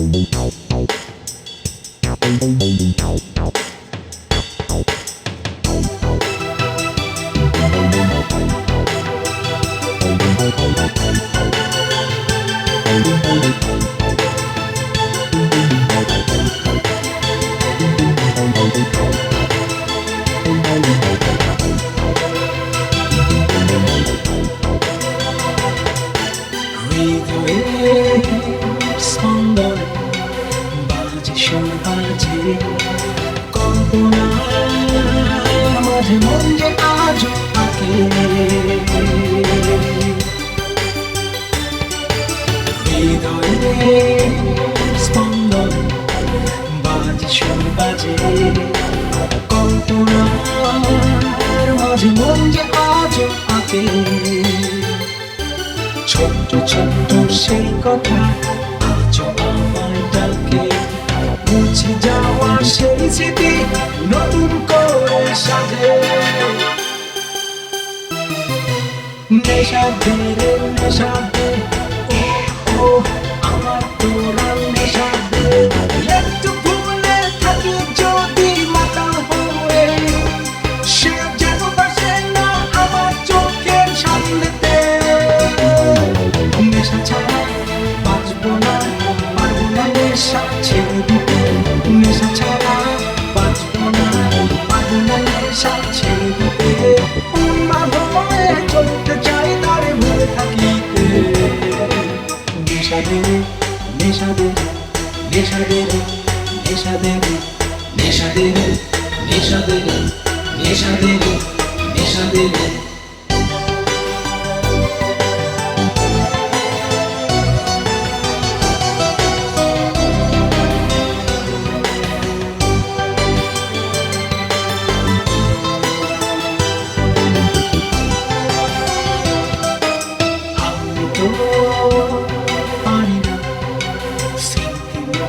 Thank you. মাঝে মন যে আজও থাকে। হৃদয়ে ছোট্ট ছোট্ট সেই কথা আজও আমার ডাকে। মুছে যাওয়া সেই স্মৃতি নতুন করে সাজে নেশা দে রে নেশা দে ও ও আমার তোরা নেশা দে একটু ভুলে থাকি যদি মাথা হয়ে সে যেন বসে না আমার চোখের সামনেতে নেশা ছাড়া বাঁচবো না পারব না নেশা ছেড়ে দিতে নেশা ছাড়া দেবে নেশা দেবে নেশা দেবে নেশা দেবে নেশা দেবে নেশা দেবে।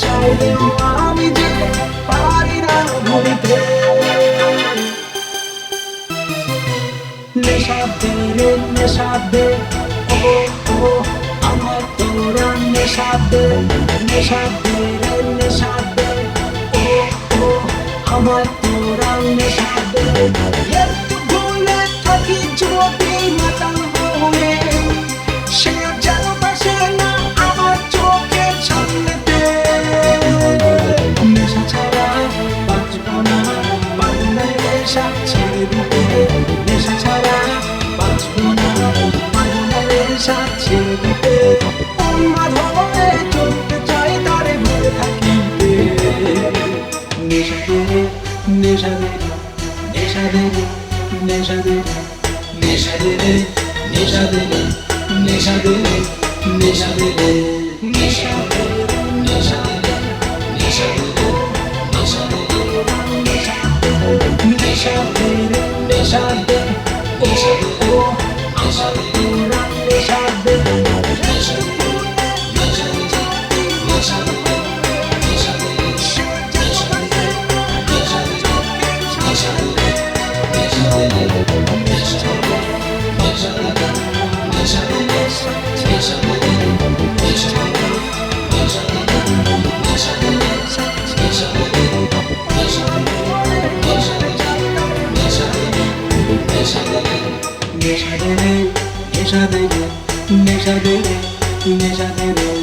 চাইলেও আমি যে পারি না ভুলিতে। নেশা দে রে নেশা দে ও ও আমার তোরা নেশা দে। নেশা দে নেশা দে ও ও আমার তোরা নেশা দে। ভুলে থাকি যদি মাতাল নেশা দে নেশা দে নেশা দে নেশা দে নেশা দে নেশা দে নেশা দে নেশা দে নেশা নেশা দেবে নেশা দেবে নেশা দেবে নেশা দেবে নেশা দেবে।